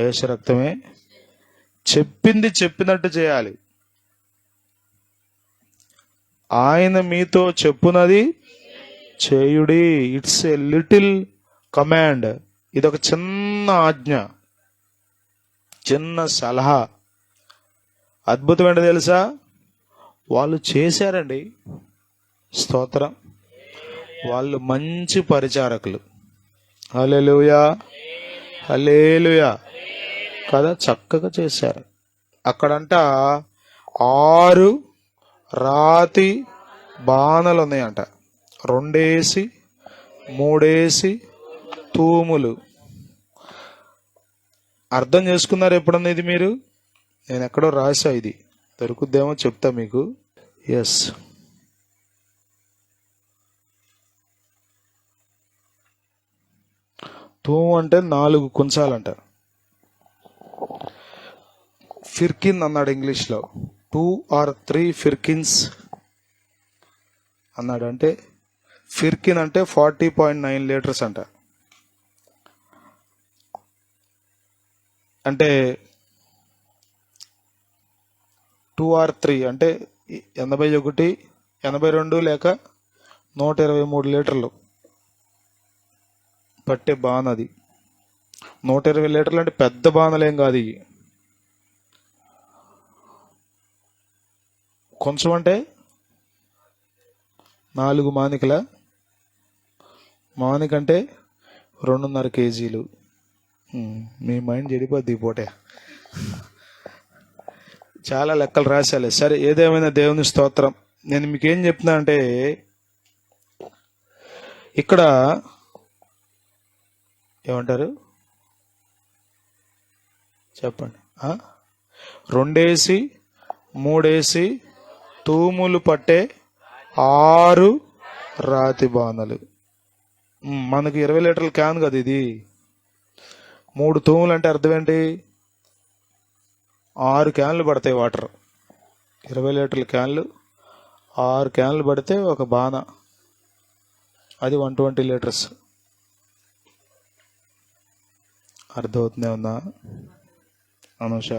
యేసు రక్తమే చెప్పింది చెప్పినట్టు చేయాలి. ఆయన మీతో చెప్పునది చేయుడి. ఇట్స్ ఎ లిటిల్ కమాండ్ ఇది ఒక చిన్న ఆజ్ఞ. చిన్న సలహా. అద్భుతం ఏంటో తెలుసా? వాళ్ళు చేశారండి. స్తోత్రం. వాళ్ళు మంచి పరిచారకులు. హల్లెలూయా. హల్లెలూయా. కదా చక్కగా చేశారు. అక్కడంట ఆరు రాతి బాణలు ఉన్నాయంట రెండేసి మూడేసి తూములు. అర్థం చేసుకున్నారు ఎప్పుడన్నా ఇది మీరు? నేను ఎక్కడో రాసా ఇది. దొరుకుద్దేమో చెప్తా మీకు. ఎస్ తూము అంటే నాలుగు కుంచాలంట. ఫిర్కిన్ అన్నాడు ఇంగ్లీష్లో. టూ ఆర్ త్రీ ఫిర్కిన్స్ అన్నాడు అంటే ఫిర్కిన్ అంటే ఫార్టీ పాయింట్ నైన్ లీటర్స్ అంట. అంటే టూ ఆర్ త్రీ అంటే ఎనభై ఒకటి ఎనభై రెండు లేక నూట ఇరవై మూడు లీటర్లు పట్టే బాణది. అది నూట ఇరవై లీటర్లు అంటే పెద్ద బాణలేం కాదు ఇవి. కొంచెం అంటే నాలుగు మానికల మానిక అంటే రెండున్నర కేజీలు. మీ మైండ్ చెడిపోద్ది ఈ పూటే. చాలా లెక్కలు రాశాలి. సరే ఏదేమైనా దేవుని స్తోత్రం. నేను మీకు ఏం చెప్తున్నా అంటే ఇక్కడ ఏమంటారు? చెప్పండి. రెండేసి మూడేసి తూములు పట్టే ఆరు రాతి బాణలు. మనకి ఇరవై లీటర్ల క్యాన్ కదా ఇది. మూడు తూములు అంటే అర్థం ఏంటి? ఆరు క్యాన్లు పడతాయి వాటర్. ఇరవై లీటర్ల క్యాన్లు ఆరు క్యాన్లు పడితే ఒక బాణ. అది వన్ ట్వంటీ లీటర్స్. అర్థమవుతుందే ఉందా అనుష?